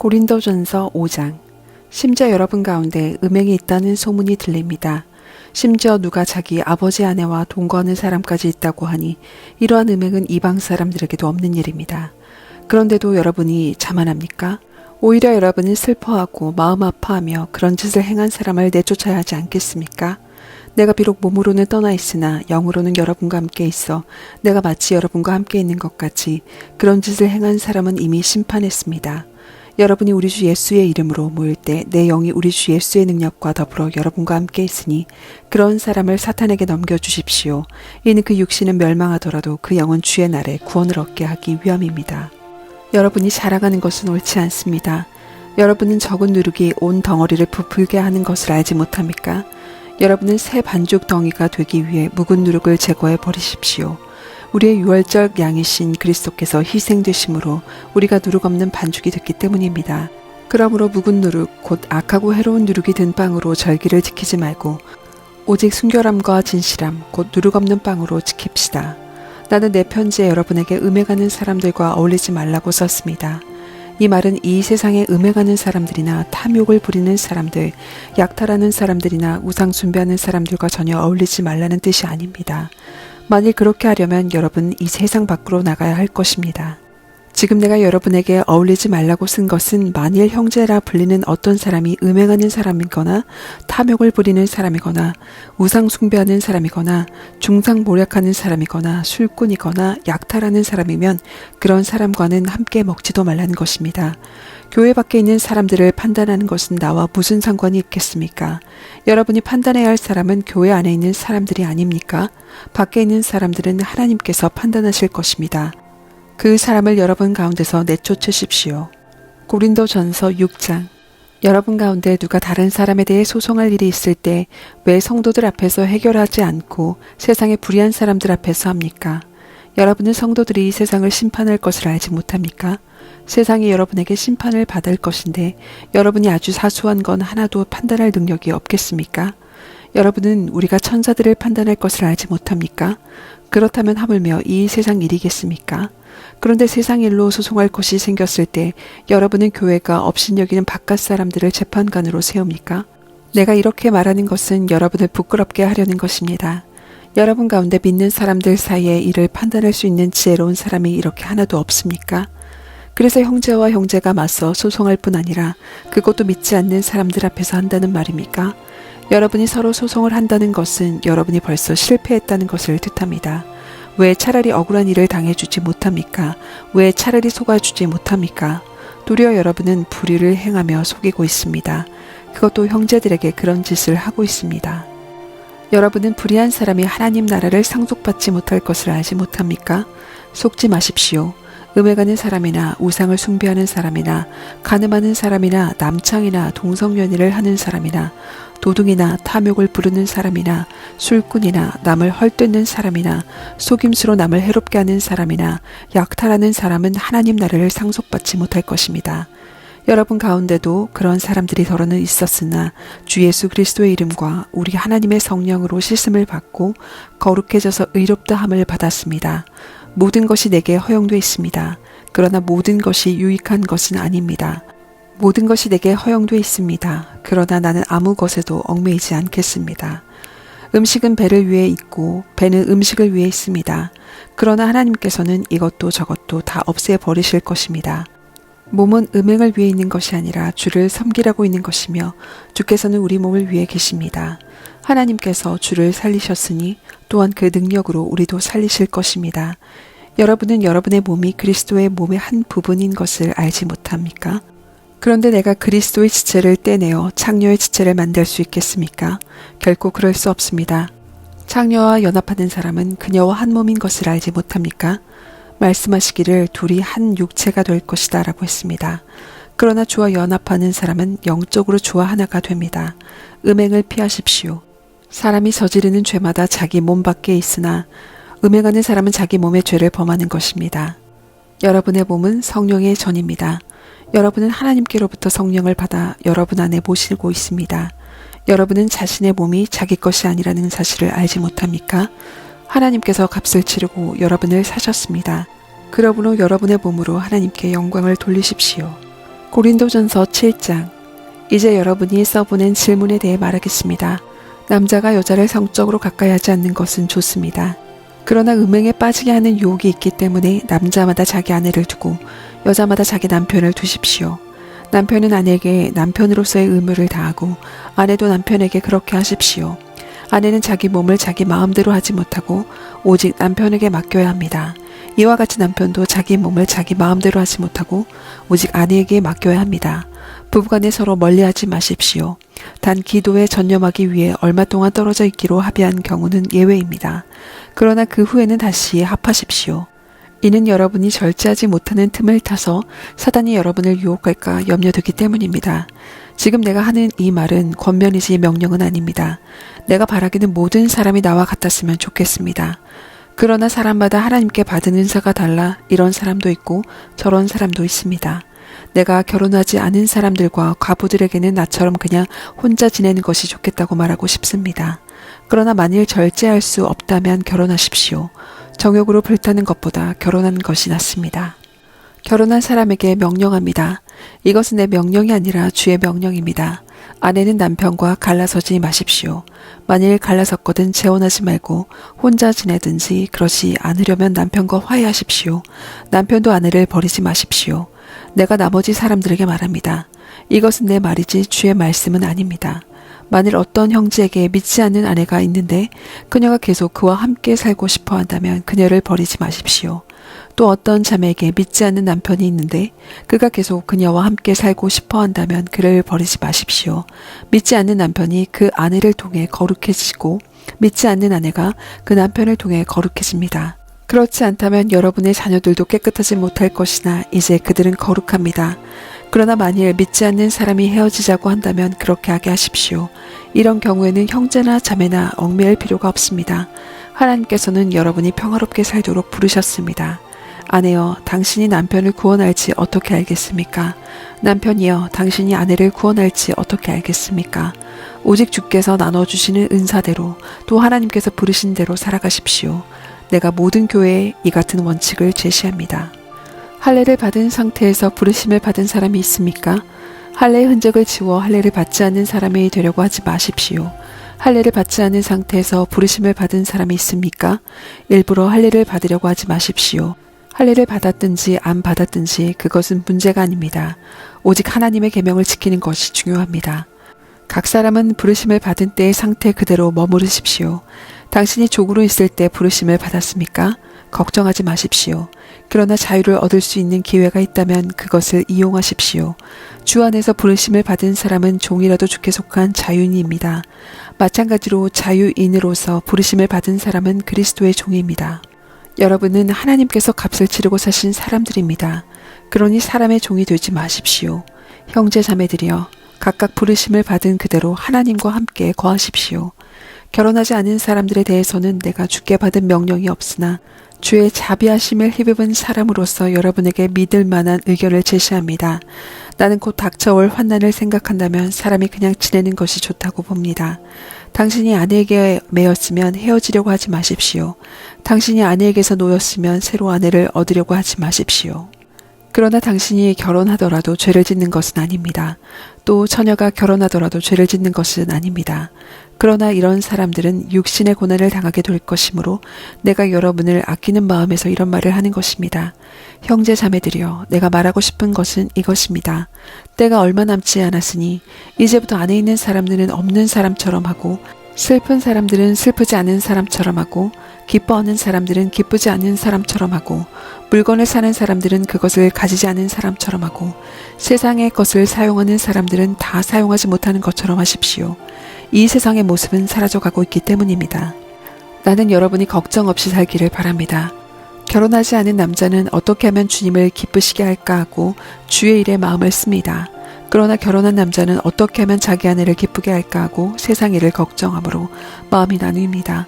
고린도전서 5장 심지어 여러분 가운데 음행이 있다는 소문이 들립니다. 심지어 누가 자기 아버지 아내와 동거하는 사람까지 있다고 하니 이러한 음행은 이방 사람들에게도 없는 일입니다. 그런데도 여러분이 자만합니까? 오히려 여러분은 슬퍼하고 마음 아파하며 그런 짓을 행한 사람을 내쫓아야 하지 않겠습니까? 내가 비록 몸으로는 떠나 있으나 영으로는 여러분과 함께 있어 내가 마치 여러분과 함께 있는 것 같이 그런 짓을 행한 사람은 이미 심판했습니다. 여러분이 우리 주 예수의 이름으로 모일 때 내 영이 우리 주 예수의 능력과 더불어 여러분과 함께 있으니 그런 사람을 사탄에게 넘겨 주십시오. 이는 그 육신은 멸망하더라도 그 영은 주의 날에 구원을 얻게 하기 위함입니다. 여러분이 자랑하는 것은 옳지 않습니다. 여러분은 적은 누룩이 온 덩어리를 부풀게 하는 것을 알지 못합니까? 여러분은 새 반죽 덩이가 되기 위해 묵은 누룩을 제거해 버리십시오. 우리의 유월절 양이신 그리스도께서 희생되심으로 우리가 누룩 없는 반죽이 됐기 때문입니다. 그러므로 묵은 누룩 곧 악하고 해로운 누룩이 든 빵으로 절기를 지키지 말고 오직 순결함과 진실함 곧 누룩 없는 빵으로 지킵시다. 나는 내 편지에 여러분에게 음행하는 사람들과 어울리지 말라고 썼습니다. 이 말은 이 세상에 음행하는 사람들이나 탐욕을 부리는 사람들, 약탈하는 사람들이나 우상 숭배하는 사람들과 전혀 어울리지 말라는 뜻이 아닙니다. 만일 그렇게 하려면 여러분 이 세상 밖으로 나가야 할 것입니다. 지금 내가 여러분에게 어울리지 말라고 쓴 것은 만일 형제라 불리는 어떤 사람이 음행하는 사람이거나 탐욕을 부리는 사람이거나 우상 숭배하는 사람이거나 중상 모략하는 사람이거나 술꾼이거나 약탈하는 사람이면 그런 사람과는 함께 먹지도 말라는 것입니다. 교회 밖에 있는 사람들을 판단하는 것은 나와 무슨 상관이 있겠습니까? 여러분이 판단해야 할 사람은 교회 안에 있는 사람들이 아닙니까? 밖에 있는 사람들은 하나님께서 판단하실 것입니다. 그 사람을 여러분 가운데서 내쫓으십시오. 고린도 전서 6장 여러분 가운데 누가 다른 사람에 대해 소송할 일이 있을 때 왜 성도들 앞에서 해결하지 않고 세상의 불의한 사람들 앞에서 합니까? 여러분은 성도들이 이 세상을 심판할 것을 알지 못합니까? 세상이 여러분에게 심판을 받을 것인데 여러분이 아주 사소한 건 하나도 판단할 능력이 없겠습니까? 여러분은 우리가 천사들을 판단할 것을 알지 못합니까? 그렇다면 하물며 이 세상 일이겠습니까? 그런데 세상 일로 소송할 것이 생겼을 때 여러분은 교회가 업신여기는 바깥 사람들을 재판관으로 세웁니까? 내가 이렇게 말하는 것은 여러분을 부끄럽게 하려는 것입니다. 여러분 가운데 믿는 사람들 사이에 이를 판단할 수 있는 지혜로운 사람이 이렇게 하나도 없습니까? 그래서 형제와 형제가 맞서 소송할 뿐 아니라 그것도 믿지 않는 사람들 앞에서 한다는 말입니까? 여러분이 서로 소송을 한다는 것은 여러분이 벌써 실패했다는 것을 뜻합니다. 왜 차라리 억울한 일을 당해주지 못합니까? 왜 차라리 속아주지 못합니까? 도리어 여러분은 불의를 행하며 속이고 있습니다. 그것도 형제들에게 그런 짓을 하고 있습니다. 여러분은 불의한 사람이 하나님 나라를 상속받지 못할 것을 알지 못합니까? 속지 마십시오. 음해가는 사람이나 우상을 숭배하는 사람이나 가늠하는 사람이나 남창이나 동성연애를 하는 사람이나 도둑이나 탐욕을 부르는 사람이나 술꾼이나 남을 헐뜯는 사람이나 속임수로 남을 해롭게 하는 사람이나 약탈하는 사람은 하나님 나라를 상속받지 못할 것입니다. 여러분 가운데도 그런 사람들이 더러는 있었으나 주 예수 그리스도의 이름과 우리 하나님의 성령으로 씻음을 받고 거룩해져서 의롭다 함을 받았습니다. 모든 것이 내게 허용되어 있습니다. 그러나 모든 것이 유익한 것은 아닙니다. 모든 것이 내게 허용되어 있습니다. 그러나 나는 아무 것에도 얽매이지 않겠습니다. 음식은 배를 위해 있고 배는 음식을 위해 있습니다. 그러나 하나님께서는 이것도 저것도 다 없애 버리실 것입니다. 몸은 음행을 위해 있는 것이 아니라 주를 섬기라고 있는 것이며 주께서는 우리 몸을 위해 계십니다. 하나님께서 주를 살리셨으니 또한 그 능력으로 우리도 살리실 것입니다. 여러분은 여러분의 몸이 그리스도의 몸의 한 부분인 것을 알지 못합니까? 그런데 내가 그리스도의 지체를 떼내어 창녀의 지체를 만들 수 있겠습니까? 결코 그럴 수 없습니다. 창녀와 연합하는 사람은 그녀와 한 몸인 것을 알지 못합니까? 말씀하시기를 둘이 한 육체가 될 것이다 라고 했습니다. 그러나 주와 연합하는 사람은 영적으로 주와 하나가 됩니다. 음행을 피하십시오. 사람이 저지르는 죄마다 자기 몸 밖에 있으나 음행하는 사람은 자기 몸의 죄를 범하는 것입니다. 여러분의 몸은 성령의 전입니다. 여러분은 하나님께로부터 성령을 받아 여러분 안에 모시고 있습니다. 여러분은 자신의 몸이 자기 것이 아니라는 사실을 알지 못합니까? 하나님께서 값을 치르고 여러분을 사셨습니다. 그러므로 여러분의 몸으로 하나님께 영광을 돌리십시오. 고린도전서 7장. 이제 여러분이 써보낸 질문에 대해 말하겠습니다. 남자가 여자를 성적으로 가까이 하지 않는 것은 좋습니다. 그러나 음행에 빠지게 하는 유혹이 있기 때문에 남자마다 자기 아내를 두고 여자마다 자기 남편을 두십시오. 남편은 아내에게 남편으로서의 의무를 다하고 아내도 남편에게 그렇게 하십시오. 아내는 자기 몸을 자기 마음대로 하지 못하고 오직 남편에게 맡겨야 합니다. 이와 같이 남편도 자기 몸을 자기 마음대로 하지 못하고 오직 아내에게 맡겨야 합니다. 부부간에 서로 멀리하지 마십시오. 단 기도에 전념하기 위해 얼마 동안 떨어져 있기로 합의한 경우는 예외입니다. 그러나 그 후에는 다시 합하십시오. 이는 여러분이 절제하지 못하는 틈을 타서 사단이 여러분을 유혹할까 염려되기 때문입니다. 지금 내가 하는 이 말은 권면이지 명령은 아닙니다. 내가 바라기는 모든 사람이 나와 같았으면 좋겠습니다. 그러나 사람마다 하나님께 받은 은사가 달라 이런 사람도 있고 저런 사람도 있습니다. 내가 결혼하지 않은 사람들과 과부들에게는 나처럼 그냥 혼자 지내는 것이 좋겠다고 말하고 싶습니다. 그러나 만일 절제할 수 없다면 결혼하십시오. 정욕으로 불타는 것보다 결혼하는 것이 낫습니다. 결혼한 사람에게 명령합니다. 이것은 내 명령이 아니라 주의 명령입니다. 아내는 남편과 갈라서지 마십시오. 만일 갈라섰거든 재혼하지 말고 혼자 지내든지 그러지 않으려면 남편과 화해하십시오. 남편도 아내를 버리지 마십시오. 내가 나머지 사람들에게 말합니다. 이것은 내 말이지 주의 말씀은 아닙니다. 만일 어떤 형제에게 믿지 않는 아내가 있는데 그녀가 계속 그와 함께 살고 싶어 한다면 그녀를 버리지 마십시오. 또 어떤 자매에게 믿지 않는 남편이 있는데 그가 계속 그녀와 함께 살고 싶어 한다면 그를 버리지 마십시오. 믿지 않는 남편이 그 아내를 통해 거룩해지고 믿지 않는 아내가 그 남편을 통해 거룩해집니다. 그렇지 않다면 여러분의 자녀들도 깨끗하지 못할 것이나 이제 그들은 거룩합니다. 그러나 만일 믿지 않는 사람이 헤어지자고 한다면 그렇게 하게 하십시오. 이런 경우에는 형제나 자매나 얽매일 필요가 없습니다. 하나님께서는 여러분이 평화롭게 살도록 부르셨습니다. 아내여, 당신이 남편을 구원할지 어떻게 알겠습니까? 남편이여, 당신이 아내를 구원할지 어떻게 알겠습니까? 오직 주께서 나눠주시는 은사대로 또 하나님께서 부르신 대로 살아가십시오. 내가 모든 교회에 이 같은 원칙을 제시합니다. 할례를 받은 상태에서 부르심을 받은 사람이 있습니까? 할례의 흔적을 지워 할례를 받지 않는 사람이 되려고 하지 마십시오. 할례를 받지 않은 상태에서 부르심을 받은 사람이 있습니까? 일부러 할례를 받으려고 하지 마십시오. 할례를 받았든지 안 받았든지 그것은 문제가 아닙니다. 오직 하나님의 계명을 지키는 것이 중요합니다. 각 사람은 부르심을 받은 때의 상태 그대로 머무르십시오. 당신이 족으로 있을 때 부르심을 받았습니까? 걱정하지 마십시오. 그러나 자유를 얻을 수 있는 기회가 있다면 그것을 이용하십시오. 주 안에서 부르심을 받은 사람은 종이라도 주께 속한 자유인입니다. 마찬가지로 자유인으로서 부르심을 받은 사람은 그리스도의 종입니다. 여러분은 하나님께서 값을 치르고 사신 사람들입니다. 그러니 사람의 종이 되지 마십시오. 형제 자매들이여 각각 부르심을 받은 그대로 하나님과 함께 거하십시오. 결혼하지 않은 사람들에 대해서는 내가 주께 받은 명령이 없으나 주의 자비하심을 힘입은 사람으로서 여러분에게 믿을 만한 의견을 제시합니다. 나는 곧 닥쳐올 환난을 생각한다면 사람이 그냥 지내는 것이 좋다고 봅니다. 당신이 아내에게 매였으면 헤어지려고 하지 마십시오. 당신이 아내에게서 놓였으면 새로 아내를 얻으려고 하지 마십시오. 그러나 당신이 결혼하더라도 죄를 짓는 것은 아닙니다. 또 처녀가 결혼하더라도 죄를 짓는 것은 아닙니다. 그러나 이런 사람들은 육신의 고난을 당하게 될 것이므로 내가 여러분을 아끼는 마음에서 이런 말을 하는 것입니다. 형제 자매들이여 내가 말하고 싶은 것은 이것입니다. 때가 얼마 남지 않았으니 이제부터 안에 있는 사람들은 없는 사람처럼 하고 슬픈 사람들은 슬프지 않은 사람처럼 하고 기뻐하는 사람들은 기쁘지 않은 사람처럼 하고 물건을 사는 사람들은 그것을 가지지 않은 사람처럼 하고 세상의 것을 사용하는 사람들은 다 사용하지 못하는 것처럼 하십시오. 이 세상의 모습은 사라져가고 있기 때문입니다. 나는 여러분이 걱정 없이 살기를 바랍니다. 결혼하지 않은 남자는 어떻게 하면 주님을 기쁘시게 할까 하고 주의 일에 마음을 씁니다. 그러나 결혼한 남자는 어떻게 하면 자기 아내를 기쁘게 할까 하고 세상 일을 걱정하므로 마음이 나뉩니다.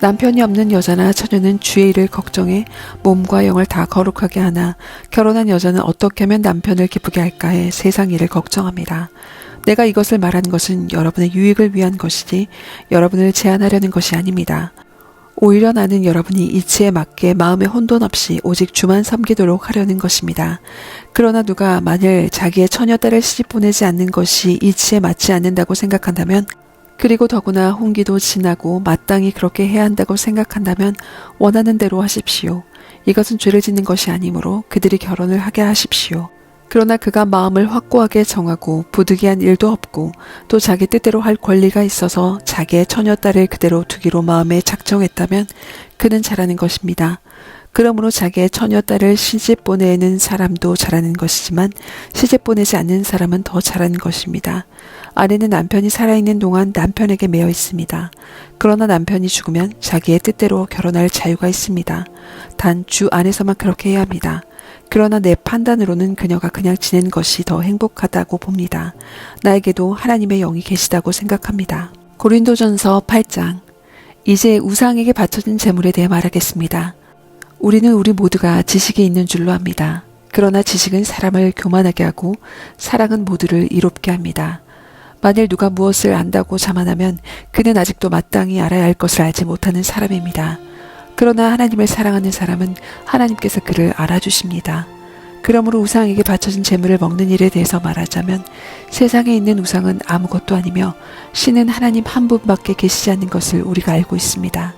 남편이 없는 여자나 처녀는 주의 일을 걱정해 몸과 영을 다 거룩하게 하나 결혼한 여자는 어떻게 하면 남편을 기쁘게 할까 해 세상 일을 걱정합니다. 내가 이것을 말하는 것은 여러분의 유익을 위한 것이지 여러분을 제한하려는 것이 아닙니다. 오히려 나는 여러분이 이치에 맞게 마음의 혼돈 없이 오직 주만 섬기도록 하려는 것입니다. 그러나 누가 만일 자기의 처녀딸을 시집 보내지 않는 것이 이치에 맞지 않는다고 생각한다면 그리고 더구나 홍기도 지나고 마땅히 그렇게 해야 한다고 생각한다면 원하는 대로 하십시오. 이것은 죄를 짓는 것이 아니므로 그들이 결혼을 하게 하십시오. 그러나 그가 마음을 확고하게 정하고 부득이한 일도 없고 또 자기 뜻대로 할 권리가 있어서 자기의 처녀딸을 그대로 두기로 마음에 작정했다면 그는 잘하는 것입니다. 그러므로 자기의 처녀딸을 시집 보내는 사람도 잘하는 것이지만 시집 보내지 않는 사람은 더 잘하는 것입니다. 아내는 남편이 살아있는 동안 남편에게 매여 있습니다. 그러나 남편이 죽으면 자기의 뜻대로 결혼할 자유가 있습니다. 단 주 안에서만 그렇게 해야 합니다. 그러나 내 판단으로는 그녀가 그냥 지낸 것이 더 행복하다고 봅니다. 나에게도 하나님의 영이 계시다고 생각합니다. 고린도전서 8장 이제 우상에게 바쳐진 재물에 대해 말하겠습니다. 우리는 우리 모두가 지식이 있는 줄로 압니다. 그러나 지식은 사람을 교만하게 하고 사랑은 모두를 이롭게 합니다. 만일 누가 무엇을 안다고 자만하면 그는 아직도 마땅히 알아야 할 것을 알지 못하는 사람입니다. 그러나 하나님을 사랑하는 사람은 하나님께서 그를 알아주십니다. 그러므로 우상에게 바쳐진 재물을 먹는 일에 대해서 말하자면 세상에 있는 우상은 아무것도 아니며 신은 하나님 한 분밖에 계시지 않는 것을 우리가 알고 있습니다.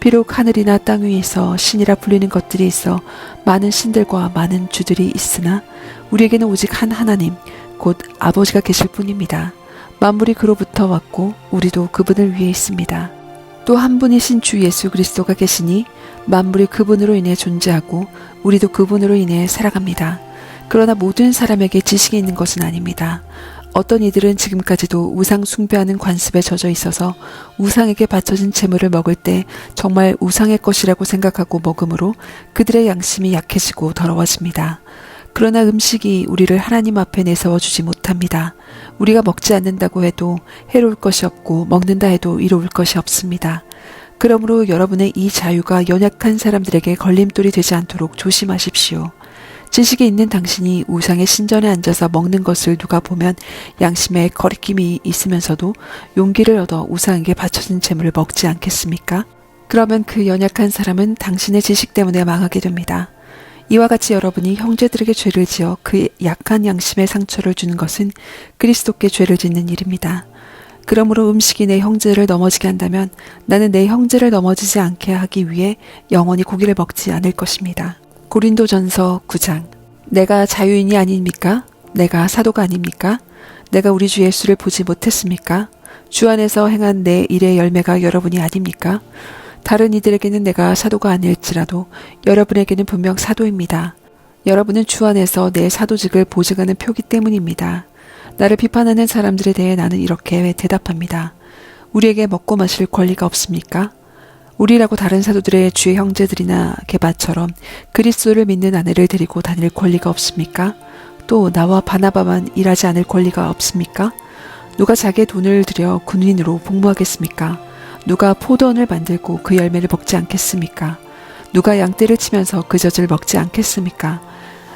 비록 하늘이나 땅 위에서 신이라 불리는 것들이 있어 많은 신들과 많은 주들이 있으나 우리에게는 오직 한 하나님, 곧 아버지가 계실 뿐입니다. 만물이 그로부터 왔고 우리도 그분을 위해 있습니다. 또 한 분이신 주 예수 그리스도가 계시니 만물이 그분으로 인해 존재하고 우리도 그분으로 인해 살아갑니다. 그러나 모든 사람에게 지식이 있는 것은 아닙니다. 어떤 이들은 지금까지도 우상 숭배하는 관습에 젖어 있어서 우상에게 바쳐진 재물을 먹을 때 정말 우상의 것이라고 생각하고 먹음으로 그들의 양심이 약해지고 더러워집니다. 그러나 음식이 우리를 하나님 앞에 내세워 주지 못합니다. 우리가 먹지 않는다고 해도 해로울 것이 없고 먹는다 해도 이로울 것이 없습니다. 그러므로 여러분의 이 자유가 연약한 사람들에게 걸림돌이 되지 않도록 조심하십시오. 지식이 있는 당신이 우상의 신전에 앉아서 먹는 것을 누가 보면 양심에 거리낌이 있으면서도 용기를 얻어 우상에게 바쳐진 재물을 먹지 않겠습니까? 그러면 그 연약한 사람은 당신의 지식 때문에 망하게 됩니다. 이와 같이 여러분이 형제들에게 죄를 지어 그 약한 양심에 상처를 주는 것은 그리스도께 죄를 짓는 일입니다. 그러므로 음식이 내 형제를 넘어지게 한다면 나는 내 형제를 넘어지지 않게 하기 위해 영원히 고기를 먹지 않을 것입니다. 고린도전서 9장 내가 자유인이 아닙니까? 내가 사도가 아닙니까? 내가 우리 주 예수를 보지 못했습니까? 주 안에서 행한 내 일의 열매가 여러분이 아닙니까? 다른 이들에게는 내가 사도가 아닐지라도 여러분에게는 분명 사도입니다. 여러분은 주 안에서 내 사도직을 보증하는 표기 때문입니다. 나를 비판하는 사람들에 대해 나는 이렇게 대답합니다. 우리에게 먹고 마실 권리가 없습니까? 우리라고 다른 사도들의 주의 형제들이나 개바처럼 그리스도를 믿는 아내를 데리고 다닐 권리가 없습니까? 또 나와 바나바만 일하지 않을 권리가 없습니까? 누가 자기의 돈을 들여 군인으로 복무하겠습니까? 누가 포도원을 만들고 그 열매를 먹지 않겠습니까? 누가 양떼를 치면서 그 젖을 먹지 않겠습니까?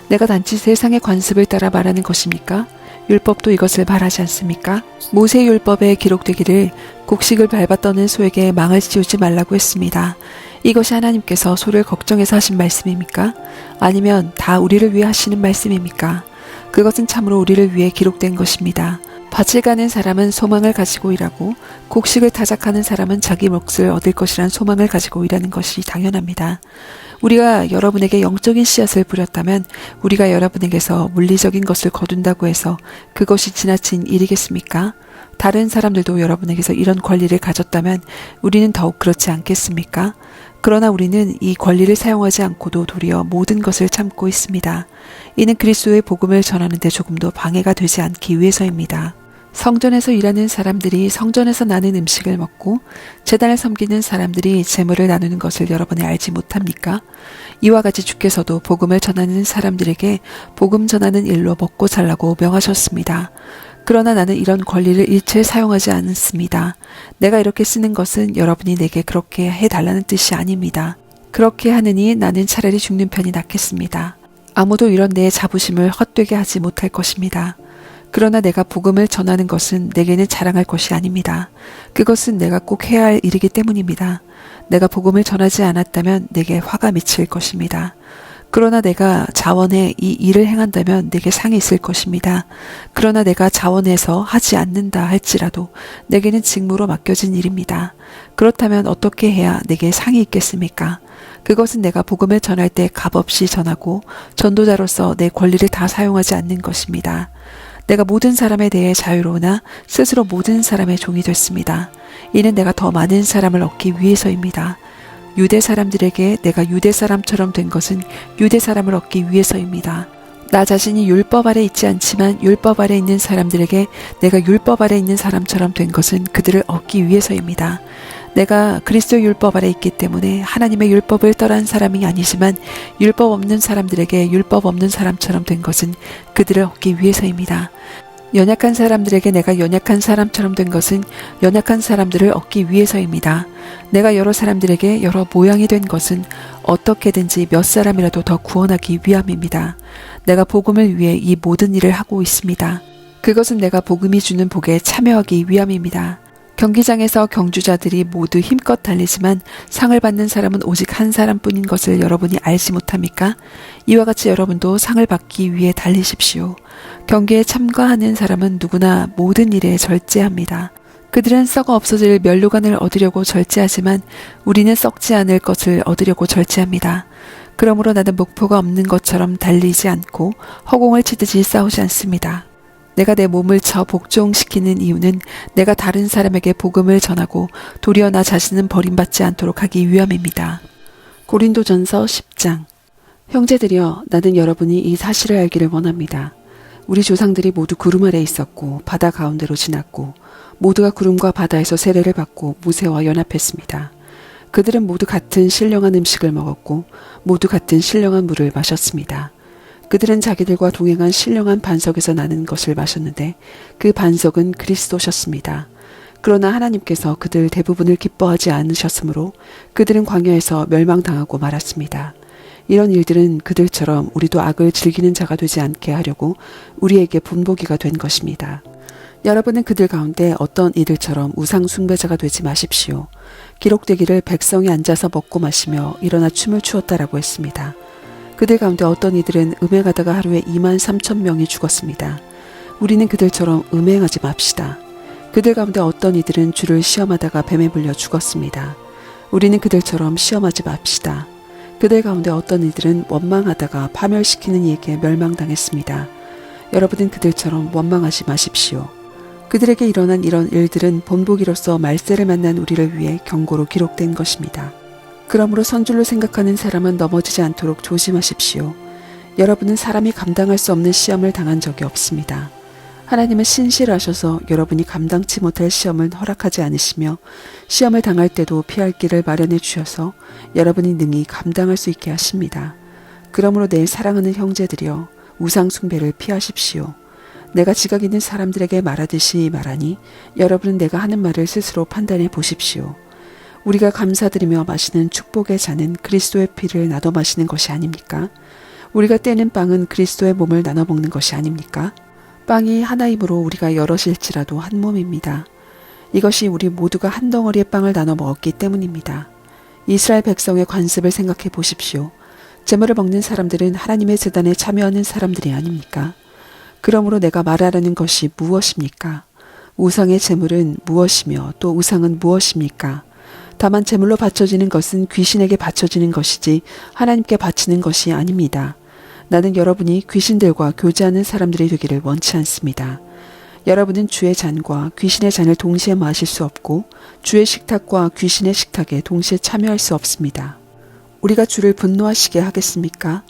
내가 단지 세상의 관습을 따라 말하는 것입니까? 율법도 이것을 말하지 않습니까? 모세 율법에 기록되기를 곡식을 밟아 떠는 소에게 망을 씌우지 말라고 했습니다. 이것이 하나님께서 소를 걱정해서 하신 말씀입니까? 아니면 다 우리를 위해 하시는 말씀입니까? 그것은 참으로 우리를 위해 기록된 것입니다. 밭을 가는 사람은 소망을 가지고 일하고 곡식을 타작하는 사람은 자기 몫을 얻을 것이란 소망을 가지고 일하는 것이 당연합니다. 우리가 여러분에게 영적인 씨앗을 뿌렸다면 우리가 여러분에게서 물리적인 것을 거둔다고 해서 그것이 지나친 일이겠습니까? 다른 사람들도 여러분에게서 이런 권리를 가졌다면 우리는 더욱 그렇지 않겠습니까? 그러나 우리는 이 권리를 사용하지 않고도 도리어 모든 것을 참고 있습니다. 이는 그리스도의 복음을 전하는 데 조금도 방해가 되지 않기 위해서입니다. 성전에서 일하는 사람들이 성전에서 나는 음식을 먹고 재단을 섬기는 사람들이 재물을 나누는 것을 여러분이 알지 못합니까? 이와 같이 주께서도 복음을 전하는 사람들에게 복음 전하는 일로 먹고 살라고 명하셨습니다. 그러나 나는 이런 권리를 일체 사용하지 않습니다. 내가 이렇게 쓰는 것은 여러분이 내게 그렇게 해달라는 뜻이 아닙니다. 그렇게 하느니 나는 차라리 죽는 편이 낫겠습니다. 아무도 이런 내 자부심을 헛되게 하지 못할 것입니다. 그러나 내가 복음을 전하는 것은 내게는 자랑할 것이 아닙니다. 그것은 내가 꼭 해야 할 일이기 때문입니다. 내가 복음을 전하지 않았다면 내게 화가 미칠 것입니다. 그러나 내가 자원해 이 일을 행한다면 내게 상이 있을 것입니다. 그러나 내가 자원해서 하지 않는다 할지라도 내게는 직무로 맡겨진 일입니다. 그렇다면 어떻게 해야 내게 상이 있겠습니까? 그것은 내가 복음을 전할 때 값없이 전하고 전도자로서 내 권리를 다 사용하지 않는 것입니다. 내가 모든 사람에 대해 자유로우나 스스로 모든 사람의 종이 됐습니다. 이는 내가 더 많은 사람을 얻기 위해서입니다. 유대 사람들에게 내가 유대 사람처럼 된 것은 유대 사람을 얻기 위해서입니다. 나 자신이 율법 아래 있지 않지만 율법 아래 있는 사람들에게 내가 율법 아래 있는 사람처럼 된 것은 그들을 얻기 위해서입니다. 내가 그리스도 율법 아래 있기 때문에 하나님의 율법을 떠난 사람이 아니지만 율법 없는 사람들에게 율법 없는 사람처럼 된 것은 그들을 얻기 위해서입니다. 연약한 사람들에게 내가 연약한 사람처럼 된 것은 연약한 사람들을 얻기 위해서입니다. 내가 여러 사람들에게 여러 모양이 된 것은 어떻게든지 몇 사람이라도 더 구원하기 위함입니다. 내가 복음을 위해 이 모든 일을 하고 있습니다. 그것은 내가 복음이 주는 복에 참여하기 위함입니다. 경기장에서 경주자들이 모두 힘껏 달리지만 상을 받는 사람은 오직 한 사람뿐인 것을 여러분이 알지 못합니까? 이와 같이 여러분도 상을 받기 위해 달리십시오. 경기에 참가하는 사람은 누구나 모든 일에 절제합니다. 그들은 썩어 없어질 멸류관을 얻으려고 절제하지만 우리는 썩지 않을 것을 얻으려고 절제합니다. 그러므로 나는 목표가 없는 것처럼 달리지 않고 허공을 치듯이 싸우지 않습니다. 내가 내 몸을 저 복종시키는 이유는 내가 다른 사람에게 복음을 전하고 도리어 나 자신은 버림받지 않도록 하기 위함입니다. 고린도전서 10장 형제들이여 나는 여러분이 이 사실을 알기를 원합니다. 우리 조상들이 모두 구름 아래 있었고 바다 가운데로 지났고 모두가 구름과 바다에서 세례를 받고 모세와 연합했습니다. 그들은 모두 같은 신령한 음식을 먹었고 모두 같은 신령한 물을 마셨습니다. 그들은 자기들과 동행한 신령한 반석에서 나는 것을 마셨는데 그 반석은 그리스도셨습니다. 그러나 하나님께서 그들 대부분을 기뻐하지 않으셨으므로 그들은 광야에서 멸망당하고 말았습니다. 이런 일들은 그들처럼 우리도 악을 즐기는 자가 되지 않게 하려고 우리에게 본보기가 된 것입니다. 여러분은 그들 가운데 어떤 이들처럼 우상 숭배자가 되지 마십시오. 기록되기를 백성이 앉아서 먹고 마시며 일어나 춤을 추었다라고 했습니다. 그들 가운데 어떤 이들은 음행하다가 하루에 2만 3천 명이 죽었습니다. 우리는 그들처럼 음행하지 맙시다. 그들 가운데 어떤 이들은 주를 시험하다가 뱀에 물려 죽었습니다. 우리는 그들처럼 시험하지 맙시다. 그들 가운데 어떤 이들은 원망하다가 파멸시키는 이에게 멸망당했습니다. 여러분은 그들처럼 원망하지 마십시오. 그들에게 일어난 이런 일들은 본보기로서 말세를 만난 우리를 위해 경고로 기록된 것입니다. 그러므로 선줄로 생각하는 사람은 넘어지지 않도록 조심하십시오. 여러분은 사람이 감당할 수 없는 시험을 당한 적이 없습니다. 하나님은 신실하셔서 여러분이 감당치 못할 시험을 허락하지 않으시며 시험을 당할 때도 피할 길을 마련해 주셔서 여러분이 능히 감당할 수 있게 하십니다. 그러므로 내 사랑하는 형제들이여 우상 숭배를 피하십시오. 내가 지각 있는 사람들에게 말하듯이 말하니 여러분은 내가 하는 말을 스스로 판단해 보십시오. 우리가 감사드리며 마시는 축복의 잔은 그리스도의 피를 나눠 마시는 것이 아닙니까? 우리가 떼는 빵은 그리스도의 몸을 나눠 먹는 것이 아닙니까? 빵이 하나이므로 우리가 여럿일지라도 한 몸입니다. 이것이 우리 모두가 한 덩어리의 빵을 나눠 먹었기 때문입니다. 이스라엘 백성의 관습을 생각해 보십시오. 재물을 먹는 사람들은 하나님의 재단에 참여하는 사람들이 아닙니까? 그러므로 내가 말하려는 것이 무엇입니까? 우상의 재물은 무엇이며 또 우상은 무엇입니까? 다만 제물로 바쳐지는 것은 귀신에게 바쳐지는 것이지 하나님께 바치는 것이 아닙니다. 나는 여러분이 귀신들과 교제하는 사람들이 되기를 원치 않습니다. 여러분은 주의 잔과 귀신의 잔을 동시에 마실 수 없고 주의 식탁과 귀신의 식탁에 동시에 참여할 수 없습니다. 우리가 주를 분노하시게 하겠습니까?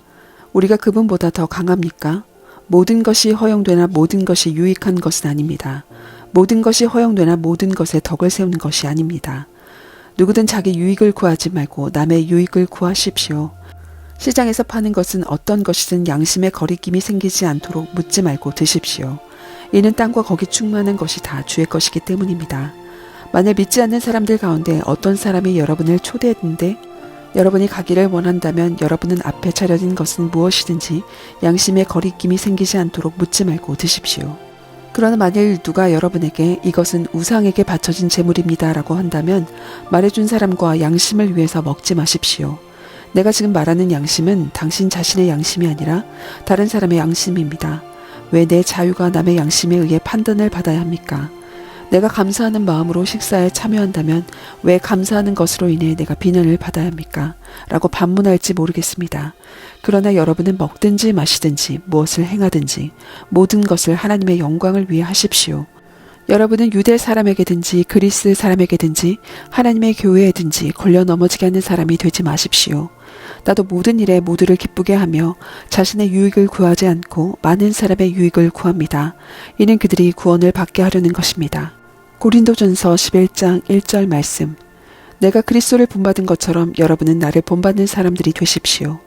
우리가 그분보다 더 강합니까? 모든 것이 허용되나 모든 것이 유익한 것은 아닙니다. 모든 것이 허용되나 모든 것에 덕을 세우는 것이 아닙니다. 누구든 자기 유익을 구하지 말고 남의 유익을 구하십시오. 시장에서 파는 것은 어떤 것이든 양심의 거리낌이 생기지 않도록 묻지 말고 드십시오. 이는 땅과 거기 충만한 것이 다 주의 것이기 때문입니다. 만일 믿지 않는 사람들 가운데 어떤 사람이 여러분을 초대했는데 여러분이 가기를 원한다면 여러분은 앞에 차려진 것은 무엇이든지 양심의 거리낌이 생기지 않도록 묻지 말고 드십시오. 그러나 만일 누가 여러분에게 이것은 우상에게 바쳐진 제물입니다 라고 한다면 말해준 사람과 양심을 위해서 먹지 마십시오. 내가 지금 말하는 양심은 당신 자신의 양심이 아니라 다른 사람의 양심입니다. 왜 내 자유가 남의 양심에 의해 판단을 받아야 합니까? 내가 감사하는 마음으로 식사에 참여한다면 왜 감사하는 것으로 인해 내가 비난을 받아야 합니까? 라고 반문할지 모르겠습니다. 그러나 여러분은 먹든지 마시든지 무엇을 행하든지 모든 것을 하나님의 영광을 위해 하십시오. 여러분은 유대 사람에게든지 그리스 사람에게든지 하나님의 교회에든지 걸려 넘어지게 하는 사람이 되지 마십시오. 나도 모든 일에 모두를 기쁘게 하며 자신의 유익을 구하지 않고 많은 사람의 유익을 구합니다. 이는 그들이 구원을 받게 하려는 것입니다. 고린도전서 11장 1절 말씀. 내가 그리스도를 본받은 것처럼 여러분은 나를 본받는 사람들이 되십시오.